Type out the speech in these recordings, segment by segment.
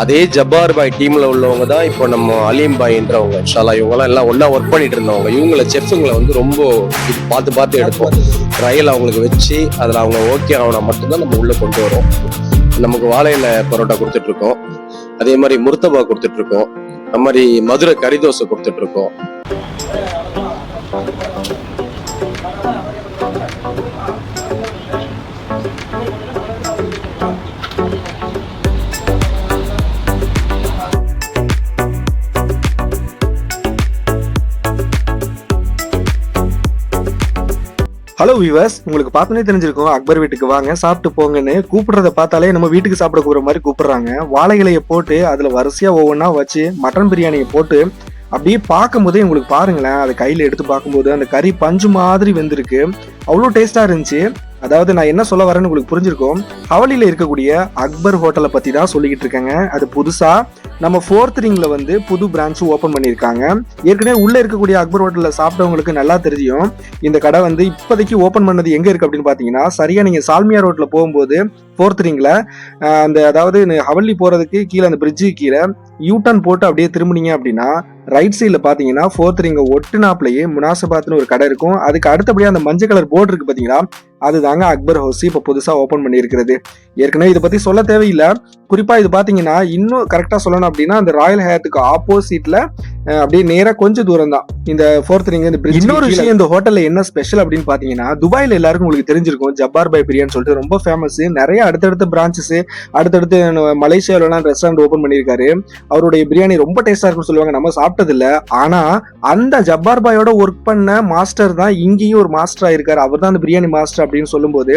அதே ஜப்பார் பாய் டீம்ல உள்ளவங்க தான் இப்போ நம்ம அலீம் பாய்ன்றவங்க. ஷாலா இவங்கெல்லாம் எல்லாம் ஒன்றா ஒர்க் பண்ணிட்டு இருந்தவங்க இவங்கள செஃப்புங்களை வந்து ரொம்ப இது பார்த்து பார்த்து எடுப்போம். ட்ரையல் அவங்களுக்கு வச்சு அதில் அவங்க ஓகே ஆகினா மட்டும்தான் நம்ம உள்ளே கொண்டு வரோம். நமக்கு வாழையில பரோட்டா கொடுத்துட்டு இருக்கோம் அதே மாதிரி முர்த்தபா கொடுத்துட்டு இருக்கோம் அது மாதிரி மதுரை கறி தோசை ஹலோ வியூவர்ஸ் உங்களுக்கு பார்த்தோன்னே தெரிஞ்சிருக்கும். அக்பர் வீட்டுக்கு வாங்க. சாப்பிட்டு போங்கன்னு கூப்பிடுறத பார்த்தாலே நம்ம வீட்டுக்கு சாப்பிட கூற மாதிரி கூப்பிடுறாங்க. வாழை இலையை போட்டு அதில் வரிசையா ஒவ்வொன்றா வச்சு மட்டன் பிரியாணியை போட்டு அப்படியே பார்க்கும்போதே உங்களுக்கு பாருங்களேன். அதை கையில் எடுத்து பார்க்கும்போது அந்த கறி பஞ்சு மாதிரி வெந்திருக்கு. அவ்வளோ டேஸ்ட்டாக இருந்துச்சு. அதாவது நான் என்ன சொல்ல வரேன்னு உங்களுக்கு புரிஞ்சிருக்கும். ஹவலியில் இருக்கக்கூடிய அக்பர் ஹோட்டலை பற்றி தான் சொல்லிக்கிட்டு இருக்கேங்க. அது புதுசாக நம்ம ஃபோர்த் ரிங்ல வந்து புது பிரான்ச் ஓபன் பண்ணியிருக்காங்க. ஏற்கனவே உள்ள இருக்கக்கூடிய அக்பர் ஹோட்டல்ல சாப்பிட்டவங்களுக்கு நல்லா தெரியும். இந்த கடை வந்து இப்போதைக்கு ஓப்பன் பண்ணது எங்க இருக்கு அப்படின்னு பாத்தீங்கன்னா சரியா நீங்க சால்மியா ரோட்ல போகும்போது ஃபோர்த் ரிங்ல அந்த அதாவது ஹவல்லி போறதுக்கு கீழே அந்த பிரிட்ஜுக்கு கீழே யூ டர்ன் போட்டு அப்படியே திரும்புனீங்க அப்படின்னா ரைட் சைடில் பார்த்தீங்கன்னா ஃபோர்த் ரிங்க ஒட்டுனாப்லயே முனாசபாத்னு ஒரு கடை இருக்கும். அதுக்கு அடுத்தபடியாக அந்த மஞ்சள் கலர் போர்டு இருக்கு பார்த்தீங்களா அதுதாங்க அக்பர் ஹவுஸ் இப்போ புதுசாக ஓப்பன் பண்ணியிருக்கிறது. ஏற்கனவே இதை பற்றி சொல்ல தேவையில்லை. குறிப்பாக இது பார்த்தீங்கன்னா இன்னும் கரெக்டாக சொல்லணும் அப்படின்னா அந்த ராயல் ஹேத்துக்கு ஆப்போசிட்ல அப்படியே நேராக கொஞ்சம் தூரம் தான் இந்த ஃபோர்த் ரிங் இந்த இன்னொரு விஷயம் இந்த ஹோட்டல்ல என்ன ஸ்பெஷல் அப்படின்னு பார்த்தீங்கன்னா துபாயில் எல்லாருக்கும் உங்களுக்கு தெரிஞ்சிருக்கும் ஜப்பார் பை பிரியாணி சொல்லிட்டு ரொம்ப ஃபேமஸ் நிறைய அடுத்தடுத்த பிரான்ச்சஸ் அடுத்தடுத்து மலேசியாவிலலாம் ரெஸ்டாரண்ட் ஓப்பன் பண்ணியிருக்காரு. அவருடைய பிரியாணி ரொம்ப டேஸ்டா இருக்கும்னு சொல்லுவாங்க நம்ம சாப்பிட்டது இல்ல ஆனா அந்த ஜப்பார் பாயோட ஒர்க் பண்ண மாஸ்டர் தான் இங்கேயும் ஒரு மாஸ்டரா இருக்காரு அவர் தான் அந்த பிரியாணி மாஸ்டர் அப்படின்னு சொல்லும்போது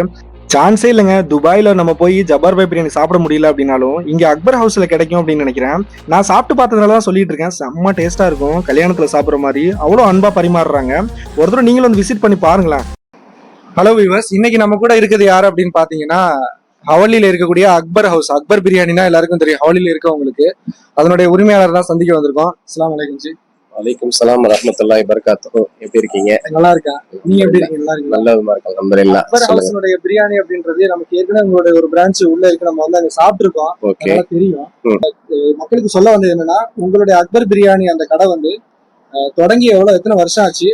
சான்ஸே இல்லைங்க. துபாயில் நம்ம போய் ஜபார் பாய் பிரியாணி சாப்பிட முடியல அப்படின்னாலும் இங்க அக்பர் ஹவுஸ்ல கிடைக்கும் அப்படின்னு நினைக்கிறேன். நான் சாப்பிட்டு பார்த்ததுனால தான் சொல்லிட்டு இருக்கேன். செம்ம டேஸ்ட்டாக இருக்கும். கல்யாணத்துல சாப்பிட்ற மாதிரி அவ்வளோ அன்பா பரிமாறுறாங்க. ஒரு தடவை நீங்களும் வந்து விசிட் பண்ணி பாருங்களேன். ஹலோ விவர்ஸ் இன்னைக்கு நம்ம கூட இருக்குது யாரு அப்படின்னு பார்த்தீங்கன்னா ஹவலியில் இருக்கக்கூடிய அக்பர் ஹவுஸ் அக்பர் பிரியாணினா எல்லாருக்கும் தெரியும். ஹவலியில் இருக்கவங்களுக்கு. அதனுடைய உரிமையாளர் தான் சந்திக்க வந்திருக்கோம். அஸ்லாம் வலைக்கம் ஜி. வலைக்கும் சலாம் ரஹமத்துல்லாஹி பரகாத்துஹு எப்படி இருக்கீங்க நல்லா இருக்கேன் நீங்க எப்படி இருக்கீங்க? நல்லா இருக்கீங்களா? நல்லதுமா இருக்கு அல்ஹம்துலில்லாஹ் அக்பர் சொல்லுங்க. ஹவுஸினுடைய பிரியாணி அப்படின்றது நமக்கு ஏற்கனவே உங்களுடைய ஒரு பிரான்ச் உள்ள இருக்கு. நம்ம வந்து அங்க சாப்பிட்டுருக்கோம். ஓகே. நல்லா தெரியும். மக்களுக்கு சொல்ல வந்தது என்னன்னா உங்களுடைய அக்பர் பிரியாணி அந்த கடை வந்து தொடங்கி எவ்வளவு? எத்தனை வருஷம் ஆச்சு?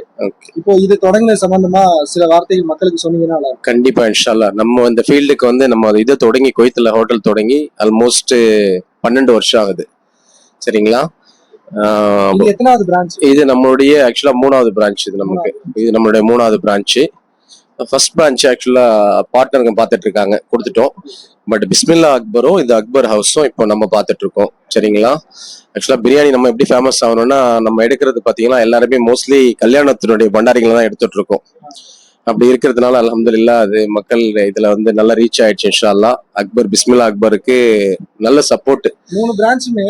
இப்போ இது தொடங்கின சம்பந்தமா சில வார்த்தைகள் மக்களுக்கு சொன்னீங்கன்னா நல்லா. கண்டிப்பா இன்ஷால்லா நம்ம இந்த ஃபீல்டுக்கு வந்து நம்ம இதை தொடங்கி குவைத்துல ஹோட்டல் தொடங்கி ஆல்மோஸ்ட் பன்னெண்டு வருஷம் ஆகுது. சரிங்களா? எத்தனாவது பிரான்ச் இது நம்மளுடைய ஆக்சுவலா மூணாவது பிரான்ச் இது நமக்கு. இது நம்மளுடைய மூணாவது பிரான்ச் ஃபர்ஸ்ட் பிரான்ச் ஆக்சுவலா பார்ட்னருங்க பார்த்துட்டு இருக்காங்க. கொடுத்துட்டோம். பட் பிஸ்மில்லா அக்பரும் இது அக்பர் ஹவுஸும் இப்போ நம்ம பார்த்துட்டு இருக்கோம். சரிங்களா? ஆக்சுவலா பிரியாணி நம்ம எப்படி ஃபேமஸ் ஆகணும்னா நம்ம எடுக்கிறது பாத்தீங்கன்னா எல்லாருமே மோஸ்ட்லி கல்யாணத்தினுடைய பண்டாரிகளை தான் எடுத்துட்டு இருக்கோம். அப்படி இருக்கிறதுனால அல்ஹம்துலில்லாஹ் அது மக்கள் இதுல வந்து நல்லா ரீச் ஆயிடுச்சு இன்ஷா அல்லாஹ் அக்பர் பிஸ்மில்லா அக்பருக்கு நல்ல சப்போர்ட் மூணு பிரான்ச்சுமே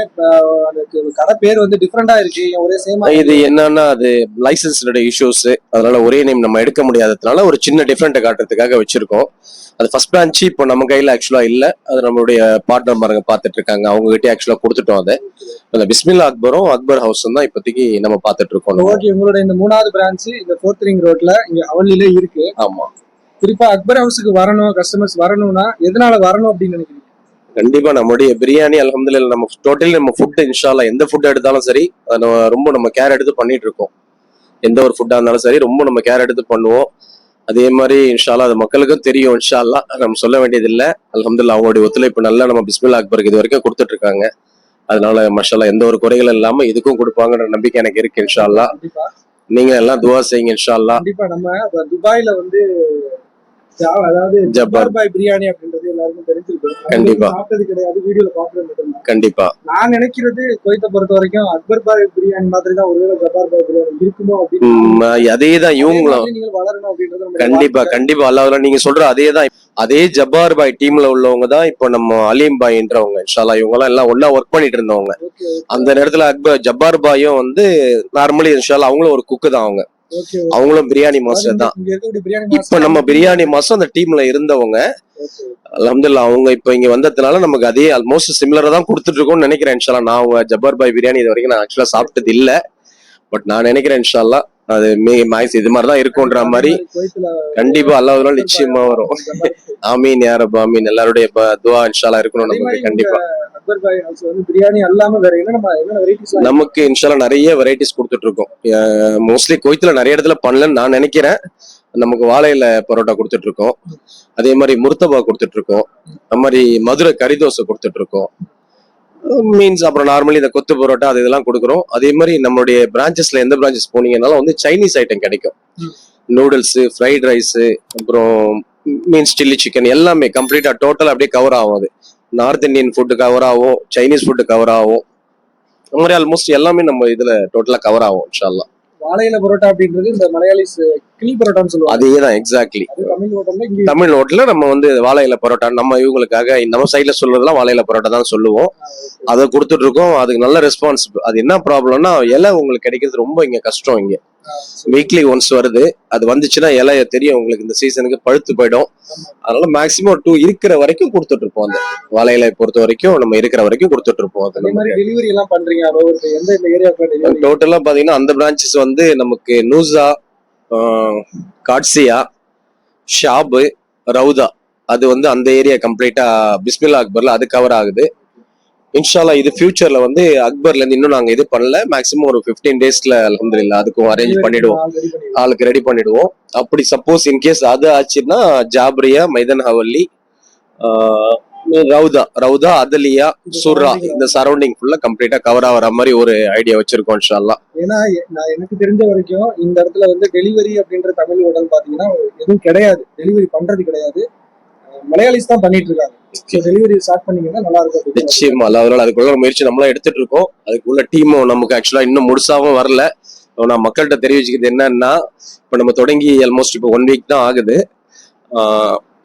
கடை பேர் வந்து டிஃப்ரெண்டா இருக்கு. ஒரே சேமா இது என்னன்னா அது லைசன்ஸோட இஷ்யூஸ் அதனால ஒரே நேம் நம்ம எடுக்க முடியாததுனால ஒரு சின்ன டிஃப்ரெண்ட்டை காட்டுறதுக்காக வச்சிருக்கோம். அது ஃபர்ஸ்ட் பிரான்ச் இப்போ நம்ம கையில ஆக்சுவலா இல்ல. அது நம்மளுடைய பார்ட்னர் பாருங்க பார்த்துட்டு இருக்காங்க அவங்க கிட்டே ஆக்சுவலா கொடுத்துட்டோம் அதை. அந்த பிஸ்மில்லா அக்பரும் அக்பர் ஹவுஸும் தான் இப்போதைக்கு நம்ம பார்த்துட்டு இருக்கோம். ஓகே உங்களுடைய இந்த மூணாவது பிரான்ச் இந்த ஃபோர்த் ரிங் ரோட்ல இங்க அவலிலே இருக்கு. ஆமா. குறிப்பா அக்பர் ஹவுஸுக்கு வரணும் கஸ்டமர்ஸ் வரணும்னா எதனால வரணும் அப்படின்னு நினைக்கிறீங்க? கண்டிப்பா நம்மளுடைய பிரியாணி அல்ஹம்துலில்லாஹ் நம்ம டோட்டலி நம்ம ஃபுட் இன்ஷால்லா எந்த ஃபுட் எடுத்தாலும் சரி அதை ரொம்ப நம்ம கேர் எடுத்து பண்ணிட்டு இருக்கோம். எந்த ஒரு ஃபுட்டா இருந்தாலும் சரி ரொம்ப நம்ம கேர் எடுத்து பண்ணுவோம். அதே மாதிரி இன்ஷால்லா அது மக்களுக்கும் தெரியும் இன்ஷால்லா நம்ம சொல்ல வேண்டியது இல்ல அல்ஹம்துலில்லாஹ் அவங்களுடைய ஒத்துழைப்பு நல்லா நம்ம பிஸ்மில்லா அக்பருக்கு இது வரைக்கும் கொடுத்துட்டு இருக்காங்க. அதனால மஷாலா எந்த ஒரு குறைகளும் இல்லாம இதுக்கும் கொடுப்பாங்கன்ற நம்பிக்கை எனக்கு இருக்கு இன்ஷால்லா நீங்க எல்லாம் துவா செய்யுங்க இன்ஷால்லா கண்டிப்பா நம்ம துபாயில வந்து அதாவது ஜப்பார். பாய் பிரியாணி அப்படின்றது எல்லாருக்கும் தெரிஞ்சிருக்கும். கண்டிப்பா. சாப்பிட்டது கிடையாது வீடியோல பாக்குறது கண்டிப்பா. நான் நினைக்கிறது குவைத்தை பொறுத்த வரைக்கும் அக்பர் பாய் பிரியாணி மாதிரி தான் ஒருவேளை ஜப்பார் பாய் பிரியாணி இருக்குமோ அப்படின்னு அதே தான் இவங்களும் வளரணும் அப்படின்றது கண்டிப்பா. கண்டிப்பா. அல்லாஹ் நீங்க சொல்ற அதே தான் அதே ஜப்பார் பாய் டீம்ல உள்ளவங்க தான் இப்போ நம்ம அலீம் பாய்ன்றவங்க இன்ஷால்லா இவங்க எல்லாம் எல்லாம் ஒண்ணா ஒர்க் பண்ணிட்டு இருந்தவங்க. அந்த நேரத்துல அக்பர் ஜப்பார் பாயும் வந்து நார்மலி இன்ஷால்லா அவங்களும் ஒரு குக்கு தான் அவங்க. அவங்களும் பிரியாணி மாஸ்டர் தான். இப்ப நம்ம பிரியாணி மாசம் அந்த டீம்ல இருந்தவங்க. அல்ஹம்துலில்லாஹ் அவங்க இப்ப இங்க வந்ததுனால நமக்கு அதே ஆல்மோஸ்ட் சிமிலரா தான் கொடுத்துட்டு இருக்கோம்னு நினைக்கிறேன் இன்ஷால்லா நான் ஜப்பார் பாய் பிரியாணி இது வரைக்கும் நான் ஆக்சுவலா சாப்பிட்டது இல்ல. பட் நான் நினைக்கிறேன் இன்ஷால்லா அது மே மாய்ஸ் இது மாதிரி தான் இருக்கும்ன்ற மாதிரி கண்டிப்பா அல்லாஹ் நிச்சயமா வரும். ஆமீன் யாரப் ஆமீன். எல்லாருடைய துவா இன்ஷால்லா இருக்கணும் நமக்கு கண்டிப்பா. அக்பர் பாய் ஹவுஸ் வந்து பிரியாணி அல்லாம வேற என்ன நம்ம என்ன வெரைட்டிஸ் நமக்கு இன்ஷால்லா நிறைய வெரைட்டிஸ் கொடுத்துட்டு இருக்கோம் மோஸ்ட்லி கோயத்துல நிறைய இடத்துல பண்ணலன்னு நான் நினைக்கிறேன். நமக்கு வாழையில பரோட்டா கொடுத்துட்டு இருக்கோம் அதே மாதிரி முர்த்தபா கொடுத்துட்டு இருக்கோம் அது மாதிரி மதுரை கறி தோசை கொடுத்துட்டு இருக்கோம் மீன்ஸ் அப்புறம் நார்மலி இந்த கொத்து பரோட்டா அது இதெல்லாம் கொடுக்குறோம். அதே மாதிரி நம்மளுடைய பிரான்ச்சஸ்ல எந்த பிரான்ச்சஸ் போனீங்கன்னாலும் வந்து சைனீஸ் ஐட்டம் கிடைக்கும். நூடுல்ஸ் ஃப்ரைட் ரைஸ் அப்புறம் மீன்ஸ் சில்லி சிக்கன் எல்லாமே கம்ப்ளீட்டா டோட்டல் அப்படியே கவர் ஆகும் அது. நார்த் இந்தியன் ஃபுட்டு கவர் ஆகும் சைனீஸ் ஃபுட்டு கவர் ஆகும். அந்த மாதிரி ஆல்மோஸ்ட் எல்லாமே நம்ம இதுல டோட்டலா கவர் ஆகும் இன்ஷால்லா வாழையில பரோட்டா அப்படின்றது இந்த மலையாளிஸ் கிளி பரோட்டான்னு சொல்லுவாங்க. அதே தான் எக்ஸாக்ட்லி தமிழ் ஹோட்டல்ல நம்ம வந்து வாழை இலை பரோட்டா நம்ம இவங்களுக்காக நம்ம சைட்ல சொல்றதெல்லாம் வாழை இலை பரோட்டா தான் சொல்லுவோம். அதை கொடுத்துட்டு இருக்கோம் அதுக்கு நல்ல ரெஸ்பான்ஸ் அது என்ன ப்ராப்ளம்னா இலை உங்களுக்கு கிடைக்கிறது ரொம்ப இங்க கஷ்டம் இங்க. வீக்லி ஒன்ஸ் வருது. அது வந்துச்சுன்னா இலை தெரியும் உங்களுக்கு. இந்த சீசனுக்கு பழுத்து போயிடும். அதனால மேக்சிமம் டூ இருக்கிற வரைக்கும் கொடுத்துட்டு இருப்போம் அந்த வாழை இலை பொறுத்த வரைக்கும் நம்ம இருக்கிற வரைக்கும் கொடுத்துட்டு இருப்போம் அது டெலிவரி எல்லாம் பண்றீங்க டோட்டலா பாத்தீங்கன்னா அந்த பிரான்ச்சஸ் வந்து நமக்கு நூசா காட்சியா ஷாபு ரவுதா அது வந்து அந்த ஏரியா கம்ப்ளீட்டா பிஸ்மில்லா அக்பர்ல அது கவர் ஆகுது. இன்ஷால்லா இது ஃபியூச்சர்ல வந்து அக்பர்ல இருந்து இன்னும் நாங்க இது பண்ணல. மேக்ஸிமம் ஒரு 15 டேஸ்ல அலமதுல்லா அதுக்கும் அரேஞ்ச் பண்ணிடுவோம். ஆளுக்கு ரெடி பண்ணிடுவோம். அப்படி சப்போஸ் இன்கேஸ் அது ஆச்சுன்னா ஜாப்ரியா மைதன் ஹவல்லி ரவுதா ரவுதா அதலியா சுர்ரா இந்த சரௌண்டிங் ஃபுல்லா கம்ப்ளீட்டா கவர் ஆகிற மாதிரி ஒரு ஐடியா வச்சிருக்கோம் இன்ஷால்லா. ஏன்னா நான் எனக்கு தெரிஞ்ச வரைக்கும் இந்த இடத்துல வந்து டெலிவரி அப்படின்ற தமிழ் ஹோட்டல் பாத்தீங்கன்னா எதுவும் கிடையாது. டெலிவரி பண்றது கிடையாது. மலையாளிஸ் தான் பண்ணிட்டு இருக்காங்க. டெலிவரி ஸ்டார்ட் பண்ணீங்கன்னா நல்லா இருக்கும். நிச்சயமா. அதனால அதுக்குள்ள முயற்சி நம்மளா எடுத்துட்டு இருக்கோம். அதுக்குள்ள டீமும் நமக்கு ஆக்சுவலா இன்னும் முழுசாவும் வரல. நான் மக்கள்கிட்ட தெரிவிச்சுக்கிறது என்னன்னா இப்ப நம்ம தொடங்கி ஆல்மோஸ்ட் இப்போ ஒன் வீக் தான் ஆகுது.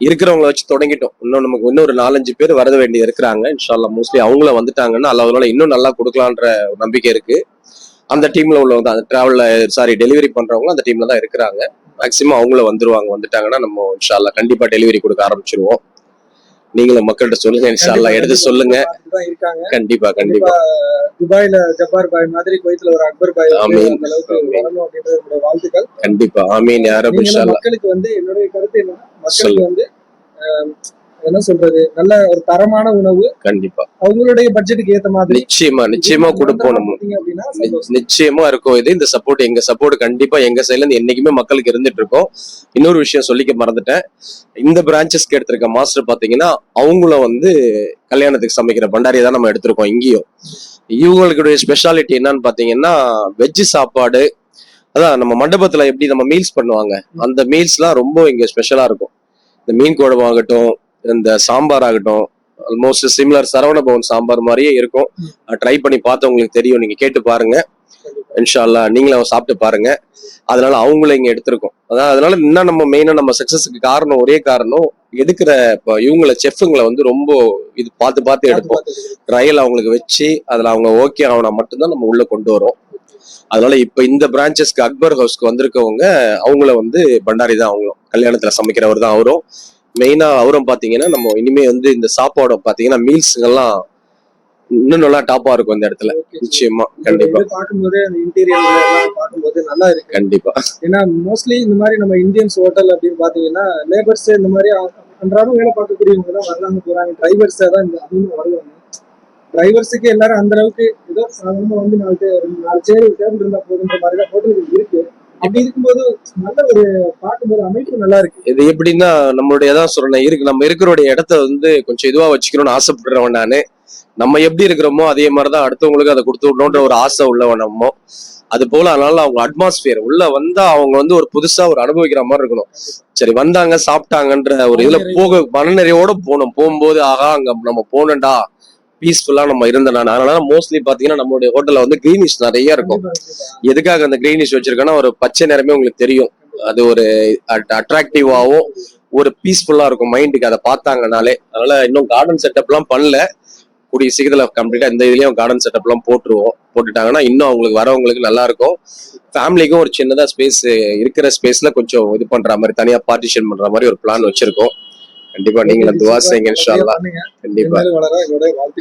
இருக்கிறவங்கள வச்சு தொடங்கிட்டோம். இன்னும் நமக்கு இன்னும் ஒரு நாலஞ்சு பேர் வர வேண்டிய இருக்கிறாங்க. இன்ஷால்லா மோஸ்ட்லி அவங்கள வந்துட்டாங்கன்னா அல்ல அதனால இன்னும் நல்லா கொடுக்கலான்ற நம்பிக்கை இருக்கு. அந்த டீம்ல உள்ளவங்க அந்த டிராவல்ல சாரி டெலிவரி பண்றவங்களும் அந்த டீம்ல தான் இருக்கிறாங்க. மேக்சிமம் அவங்கள வந்துருவாங்க. வந்துட்டாங்கன்னா நம்ம இன்ஷால்லா கண்டிப்பா டெலிவரி கொடுக்க ஆரம்பிச்சிருவோம். நீங்களும் மக்கள்கிட்ட சொல்லுங்க இன்ஷால்லா எடுத்து சொல்லுங்க. கண்டிப்பா கண்டிப்பா துபாயில ஜப்பார் பாய் மாதிரி குவைத்துல ஒரு அக்பர் பாய் அளவுக்கு வாழ்த்துக்கள். கண்டிப்பா. ஆமீன் இன்ஷால்லா மக்களுக்கு வந்து என்னுடைய கருத்து என்னன்னா மக்களுக்கு. வந்து என்ன சொல்றது? நல்ல ஒரு தரமான உணவு. கண்டிப்பா. அவங்களுடைய பட்ஜெட்டுக்கு ஏத்த மாதிரி. நிச்சயமா நிச்சயமா கொடுப்போம் நம்ம. நிச்சயமா இருக்கும் இது. இந்த சப்போர்ட் எங்க சப்போர்ட் கண்டிப்பா எங்க சைடுல இருந்து என்னைக்குமே மக்களுக்கு இருந்துட்டு இருக்கோம். இன்னொரு விஷயம் சொல்லிக்க மறந்துட்டேன். இந்த பிரான்ச்சஸ்க்கு எடுத்திருக்க மாஸ்டர் பாத்தீங்கன்னா அவங்கள வந்து கல்யாணத்துக்கு சமைக்கிற பண்டாரியை தான் நம்ம எடுத்திருக்கோம் இங்கேயும். இவங்களுடைய ஸ்பெஷாலிட்டி என்னன்னு பாத்தீங்கன்னா வெஜ் சாப்பாடு. அதான் நம்ம மண்டபத்துல எப்படி நம்ம மீல்ஸ் பண்ணுவாங்க? அந்த மீல்ஸ்லாம் ரொம்ப இங்க ஸ்பெஷலா இருக்கும். இந்த மீன் குழம்பு ஆகட்டும் இந்த சாம்பார் ஆகட்டும் ஆல்மோஸ்ட் சிமிலர் சரவண பவன் சாம்பார் மாதிரியே இருக்கும். ட்ரை பண்ணி பார்த்து உங்களுக்கு தெரியும். நீங்க கேட்டு பாருங்க. இன்ஷால்லா நீங்களும் சாப்பிட்டு பாருங்க. அதனால அவங்கள இங்க எடுத்திருக்கோம். அதான் அதனால இன்னும் நம்ம மெயினா நம்ம சக்சஸுக்கு காரணம் ஒரே காரணம் எடுக்கிற இப்போ இவங்கள செஃப்புங்களை வந்து ரொம்ப இது பார்த்து பார்த்து எடுப்போம். ட்ரையல் அவங்களுக்கு வச்சு அதுல அவங்க ஓகே ஆகனா மட்டும்தான் நம்ம உள்ள கொண்டு வரோம். அதனால இப்ப இந்த பிரான்ச்சஸ்க்கு அக்பர் ஹவுஸ்க்கு வந்திருக்கவங்க அவங்கள வந்து பண்டாரி தான் அவங்களும். கல்யாணத்துல சமைக்கிறவர் தான் அவரும். மெயினா அவரும் பாத்தீங்கன்னா நம்ம இனிமே வந்து இந்த சாப்பாடு பாத்தீங்கன்னா மீல்ஸுங்கெல்லாம் இன்னும் நல்லா டாப்பா இருக்கும் இந்த இடத்துல. நிச்சயமா கண்டிப்பா. பார்க்கும்போது அந்த இன்டீரியர் பார்க்கும்போது நல்லா இருக்கு. கண்டிப்பா. ஏன்னா மோஸ்ட்லி இந்த மாதிரி நம்ம இந்தியன்ஸ் ஹோட்டல் அப்படின்னு பாத்தீங்கன்னா லேபர்ஸ் இந்த மாதிரி அன்றாடம் வேலை பார்க்கக்கூடியவங்க தான் வரலாங்க போறாங்க. டிரைவர்ஸ் தான் இந்த அதிகமாக வருவாங்க. டிரைவர்ஸுக்கு எல்லாரும் அந்த அளவுக்கு ஏதோ சாதாரணமா வந்து நாலு நாலு சேர் டேபிள் இருந்தா போதுன்ற மாதிரி தான் ஹோட்டலுக்கு இருக்கு. அப்படி இருக்கும்போது நல்ல ஒரு பார்க்கும்போது அமைப்பு நல்லா இருக்கு. இது எப்படின்னா நம்மளுடைய தான் சொல்றேன் இருக்கு நம்ம இருக்கிறோட இடத்த வந்து கொஞ்சம் இதுவா வச்சுக்கணும்னு ஆசைப்படுறவன் நானு. நம்ம எப்படி இருக்கிறோமோ அதே மாதிரிதான் அடுத்தவங்களுக்கு அதை கொடுத்து விடணுன்ற ஒரு ஆசை உள்ளவன் நம்ம. அது போல அதனால அவங்க அட்மாஸ்பியர் உள்ள வந்தா அவங்க வந்து ஒரு புதுசா ஒரு அனுபவிக்கிற மாதிரி இருக்கணும். சரி வந்தாங்க சாப்பிட்டாங்கன்ற ஒரு இதுல போக மனநிறைவோட போகணும். போகும்போது ஆகா அங்க நம்ம போனோம்டா பீஸ்ஃபுல்லா நம்ம இருந்தேன் நான் அதனால மோஸ்ட்லி பாத்தீங்கன்னா நம்மளுடைய ஹோட்டல்ல வந்து கிரீனிஷ் நிறைய இருக்கும். எதுக்காக அந்த கிரீனிஷ் வச்சிருக்கேன்னா ஒரு பச்சை நிறமே உங்களுக்கு தெரியும். அது ஒரு அட்ராக்டிவாகவும் ஒரு பீஸ்ஃபுல்லா இருக்கும் மைண்டுக்கு அதை பார்த்தாங்கனாலே அதனால இன்னும் கார்டன் செட்டப்லாம் பண்ணல. கூடிய சீக்கிரத்துல கம்ப்ளீட்டா இந்த இதுலயும் கார்டன் செட்டப்லாம் போட்டுருவோம். போட்டுட்டாங்கன்னா இன்னும் அவங்களுக்கு வரவங்களுக்கு நல்லா இருக்கும். ஃபேமிலிக்கும் ஒரு சின்னதா ஸ்பேஸ் இருக்கிற ஸ்பேஸ்ல கொஞ்சம் இது பண்ற மாதிரி தனியா பார்ட்டிஷன் பண்ற மாதிரி ஒரு பிளான் வச்சிருக்கோம். கண்டிப்பா நீங்களும் துவா செய்யுங்க இன்ஷால்லா. கண்டிப்பா.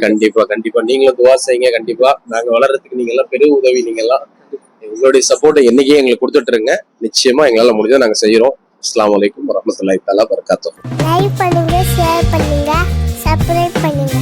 கண்டிப்பா கண்டிப்பா. நீங்களும் துவா செய்யுங்க கண்டிப்பா. நாங்க வளர்றதுக்கு நீங்க எல்லாம் பெரிய உதவி நீங்க எல்லாம் உங்களுடைய சப்போர்ட் என்னைக்கே எங்களுக்கு கொடுத்துட்டு இருங்க நிச்சயமா எங்களால முடிஞ்சதை நாங்க செய்யறோம். அஸ்ஸலாமு அலைக்கும் வரமத்துல்லாஹி தஆலா வபரகாத்துஹு. லைக் பண்ணுங்க ஷேர் பண்ணுங்க சப்ஸ்கிரைப் பண்ணுங்க.